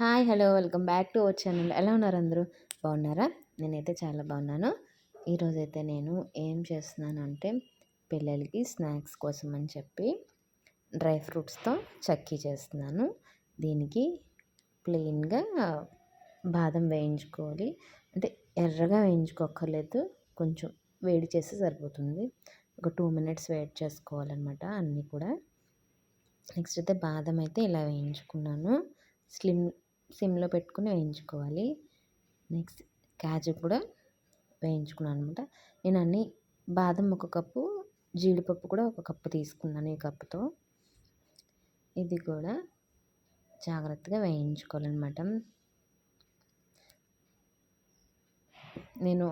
Hi hello welcome back to our channel. ఎలా ఉన్నారు అందరూ? బాగున్నారా? నేనైతే చాలా బాగున్నాను. ఈరోజైతే నేను ఏం చేస్తున్నాను అంటే పిల్లలకి స్నాక్స్ కోసం అని చెప్పి డ్రై ఫ్రూట్స్తో చక్కీ చేస్తున్నాను. దీనికి ప్లెయిన్గా బాదం వేయించుకోవాలి. అంటే ఎర్రగా వేయించుకోక్కర్లేదు కొంచెం వేడి చేస్తే సరిపోతుంది. ఒక టూ మినిట్స్ వెయిట్ చేసుకోవాలన్నమాట అన్నీ కూడా. నెక్స్ట్ అయితే బాదం అయితే ఇలా వేయించుకున్నాను. స్లిమ్ సిమ్లో పెట్టుకుని వేయించుకోవాలి. నెక్స్ట్ క్యాజు కూడా వేయించుకున్నాను అనమాట నేను అన్ని బాదం ఒక కప్పు జీడిపప్పు కూడా ఒక కప్పు తీసుకున్నాను ఈ కప్పుతో. ఇది కూడా జాగ్రత్తగా వేయించుకోవాలన్నమాట. నేను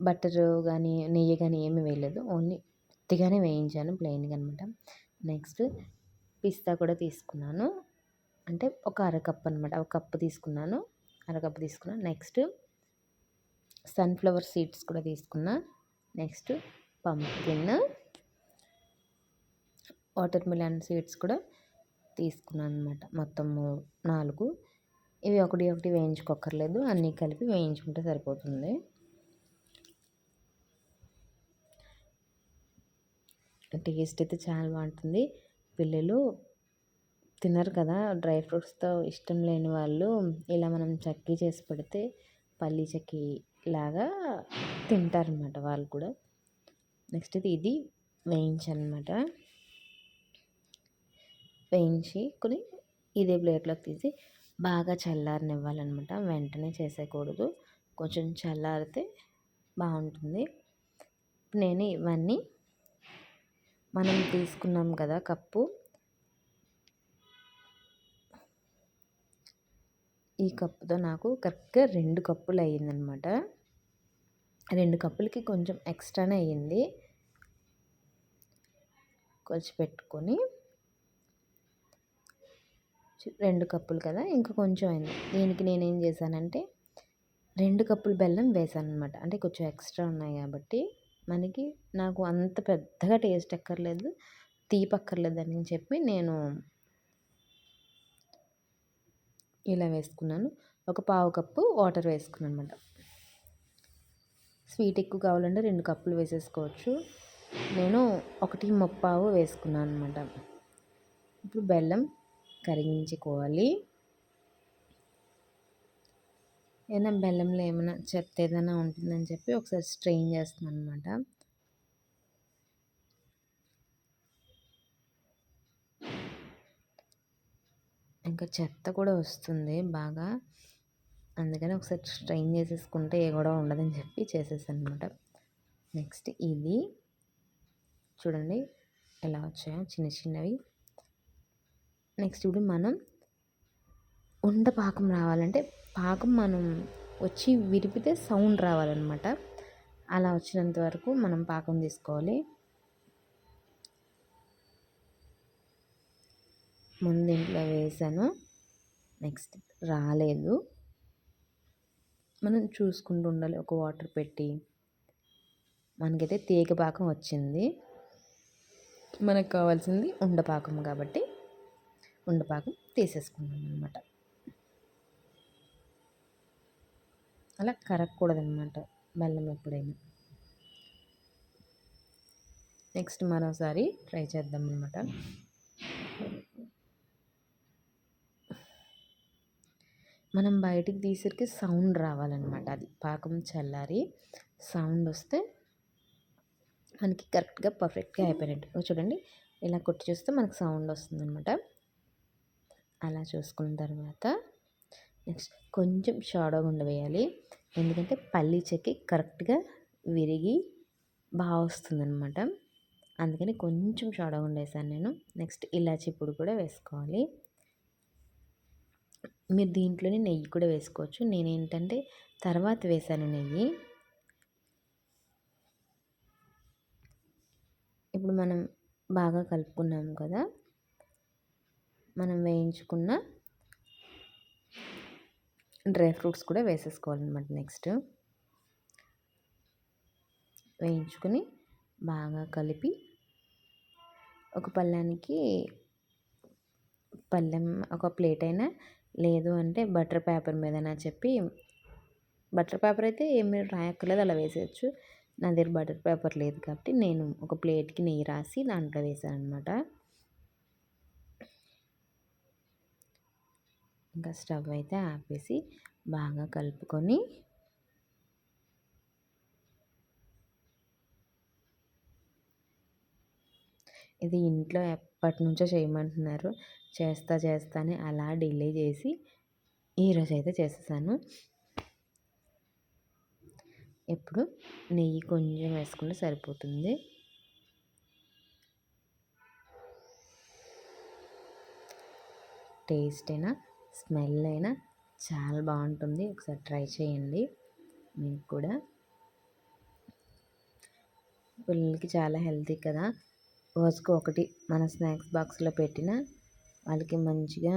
బటర్ కానీ నెయ్యి కానీ ఏమి వేయలేదు. ఓన్లీ ఉత్తిగానే వేయించాను ప్లెయిన్గా అనమాట నెక్స్ట్ పిస్తా కూడా తీసుకున్నాను. అంటే ఒక అరకప్ అనమాట ఒక కప్పు తీసుకున్నాను. అరకప్పు తీసుకున్నాను నెక్స్ట్ సన్ఫ్లవర్ సీడ్స్ కూడా తీసుకున్నా. Next pumpkin watermelon seeds కూడా తీసుకున్నాను అనమాట మొత్తం నాలుగు. ఇవి ఒకటి ఒకటి వేయించుకోకర్లేదు అన్నీ కలిపి వేయించుకుంటే సరిపోతుంది. టేస్ట్ అయితే చాలా బాగుంటుంది. పిల్లలు తినరు కదా. డ్రై ఫ్రూట్స్తో ఇష్టం లేని వాళ్ళు ఇలా మనం చక్కీ చేసి పెడితే పల్లీ చక్కీ లాగా తింటారనమాట వాళ్ళు కూడా. నెక్స్ట్ ఇది ఇది వేయించనమాట వేయించి కొన్ని ఇదే ప్లేట్లోకి తీసి బాగా చల్లారనివ్వాలన్నమాట. వెంటనే చేసేయకూడదు. కొంచెం చల్లారితే బాగుంటుంది. నేను ఇవన్నీ మనం తీసుకున్నాం కదా కప్పు. ఈ కప్పుతో నాకు కరెక్ట్గా రెండు కప్పులు అయ్యిందనమాట. రెండు కప్పులకి కొంచెం ఎక్స్ట్రానే అయ్యింది. కొంచెం పెట్టుకొని రెండు కప్పులు కదా ఇంకా కొంచెం అయింది. దీనికి నేనేం చేశానంటే రెండు కప్పులు బెల్లం వేసాను అనమాట అంటే కొంచెం ఎక్స్ట్రా ఉన్నాయి కాబట్టి మనకి నాకు అంత పెద్దగా టేస్ట్ ఎక్కర్లేదు తీపక్కర్లేదు అని చెప్పి నేను ఇలా వేసుకున్నాను. ఒక పావు కప్పు వాటర్ వేసుకున్నాను అనమాట స్వీట్ ఎక్కువ కావాలంటే రెండు కప్పులు వేసేసుకోవచ్చు. నేను ఒకటి ముప్పావు వేసుకున్నాను అనమాట ఇప్పుడు బెల్లం కరిగించుకోవాలి. ఏదైనా బెల్లంలో ఏమైనా చెత్త ఏదైనా ఉంటుందని చెప్పి ఒకసారి స్ట్రెయిన్ చేస్తున్నాను అనమాట ఇంకా చెత్త కూడా వస్తుంది బాగా. అందుకని ఒకసారి స్ట్రెయిన్ చేసేసుకుంటే ఏ కూడా ఉండదని చెప్పి చేసేసాను అనమాట నెక్స్ట్ ఇది చూడండి ఎలా వచ్చాయో చిన్న చిన్నవి. నెక్స్ట్ ఇప్పుడు మనం ఉండ పాకం రావాలంటే పాకం మనం వచ్చి విరిపితే సౌండ్ రావాలన్నమాట. అలా వచ్చినంత వరకు మనం పాకం తీసుకోవాలి. ముందు ఇంట్లో వేసాను. నెక్స్ట్ రాలేదు. మనం చూసుకుంటూ ఉండాలి. ఒక వాటర్ పెట్టి మనకైతే తీగ పాకం వచ్చింది. మనకు కావాల్సింది ఉండపాకం కాబట్టి ఉండపాకం తీసేసుకున్నాం అనమాట అలా కరగకూడదనమాట బెల్లం ఎప్పుడైనా. నెక్స్ట్ మరోసారి ట్రై చేద్దాం అనమాట మనం బయటికి తీసరికి సౌండ్ రావాలన్నమాట అది. పాకం చల్లారి సౌండ్ వస్తే మనకి కరెక్ట్గా పర్ఫెక్ట్గా అయిపోయినట్టు. చూడండి ఇలా కొట్టి చూస్తే మనకు సౌండ్ వస్తుంది అనమాట అలా చూసుకున్న తర్వాత నెక్స్ట్ కొంచెం షాడో గుండ వేయాలి. ఎందుకంటే పల్లీ చెక్కి కరెక్ట్గా విరిగి బాగా వస్తుంది అనమాట అందుకని కొంచెం షాడో గుండ వేసాను నేను. నెక్స్ట్ ఇలాచి పొడి కూడా వేసుకోవాలి. మీరు దీంట్లోనే నెయ్యి కూడా వేసుకోవచ్చు. నేనేంటంటే తర్వాత వేసాను నెయ్యి. ఇప్పుడు మనం బాగా కలుపుకున్నాం కదా మనం వేయించుకున్న డ్రై ఫ్రూట్స్ కూడా వేసేసుకోవాలన్నమాట నెక్స్ట్. వేయించుకొని బాగా కలిపి ఒక పళ్ళానికి పళ్ళెం ఒక ప్లేట్ అయినా లేదు అంటే బటర్ పేపర్ మీదనా చెప్పి బటర్ పేపర్ అయితే ఏమి రాయక్కర్లేదు అలా వేసేయచ్చు. నా దగ్గర బటర్ పేపర్ లేదు కాబట్టి నేను ఒక ప్లేట్కి నెయ్యి రాసి దాంట్లో వేసాను అనమాట ఇంకా స్టవ్ అయితే ఆపేసి బాగా కలుపుకొని ఇది ఇంట్లో ఎప్పటి నుంచో చేయమంటున్నారు. చేస్తా చేస్తా అని అలా డిలే చేసి ఈరోజు అయితే చేసేసాను. ఇప్పుడు నెయ్యి కొంచెం వేసుకుంటే సరిపోతుంది. టేస్ట్ అయినా స్మెల్ అయినా చాలా బాగుంటుంది. ఒకసారి ట్రై చేయండి మీకు కూడా. పిల్లలకి చాలా హెల్తీ కదా. రోజుకు ఒకటి మన స్నాక్స్ బాక్స్లో పెట్టిన వాళ్ళకి మంచిగా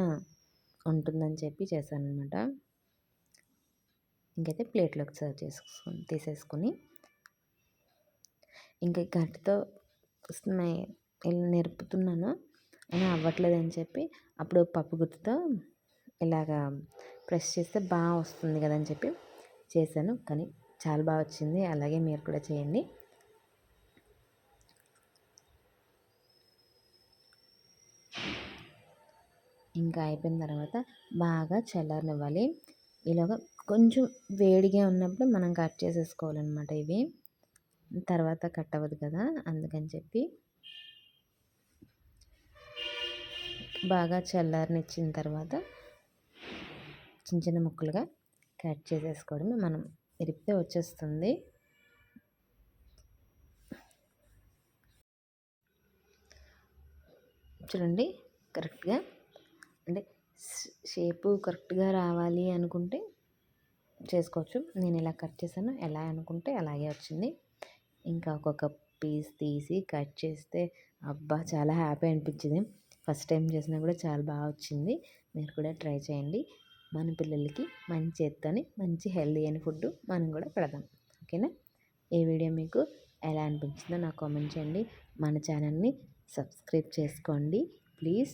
ఉంటుందని చెప్పి చేశాను అనమాట ఇంకైతే ప్లేట్లోకి సర్వ్ చేసుకొని తీసేసుకొని ఇంకా గట్టితో ఇలా నేర్పుతున్నాను. అని అవ్వట్లేదని చెప్పి అప్పుడు పప్పు గుత్తితో ఇలాగా ప్రెస్ చేస్తే బాగా వస్తుంది కదని చెప్పి చేశాను. కానీ చాలా బాగా వచ్చింది. అలాగే మీరు కూడా చేయండి. ఇంకా అయిపోయిన తర్వాత బాగా చల్లారనివ్వాలి. ఇలాగ కొంచెం వేడిగా ఉన్నప్పుడు మనం కట్ చేసేసుకోవాలన్నమాట ఇవి. తర్వాత కట్ అవ్వదు కదా అందుకని చెప్పి బాగా చల్లారనిచ్చిన తర్వాత చిన్న చిన్న ముక్కలుగా కట్ చేసేసుకోవడమే మనం ఇరిపితే వచ్చేస్తుంది. చూడండి కరెక్ట్గా అంటే షేపు కరెక్ట్గా రావాలి అనుకుంటే చేసుకోవచ్చు. నేను ఇలా కట్ చేశాను. ఎలా అనుకుంటే అలాగే వచ్చింది. ఇంకా ఒక్కొక్క పీస్ తీసి కట్ చేస్తే అబ్బా! చాలా హ్యాపీ అనిపించింది. ఫస్ట్ టైం చేసినా కూడా చాలా బాగా వచ్చింది. మీరు కూడా ట్రై చేయండి. మన పిల్లలకి మంచి చేత్తోని మంచి హెల్దీ అయిన ఫుడ్ మనం కూడా పెడదాం. ఓకేనా? ఈ వీడియో మీకు ఎలా అనిపించిందో నాకు కామెంట్ చేయండి. మన ఛానల్ని సబ్స్క్రైబ్ చేసుకోండి. Please.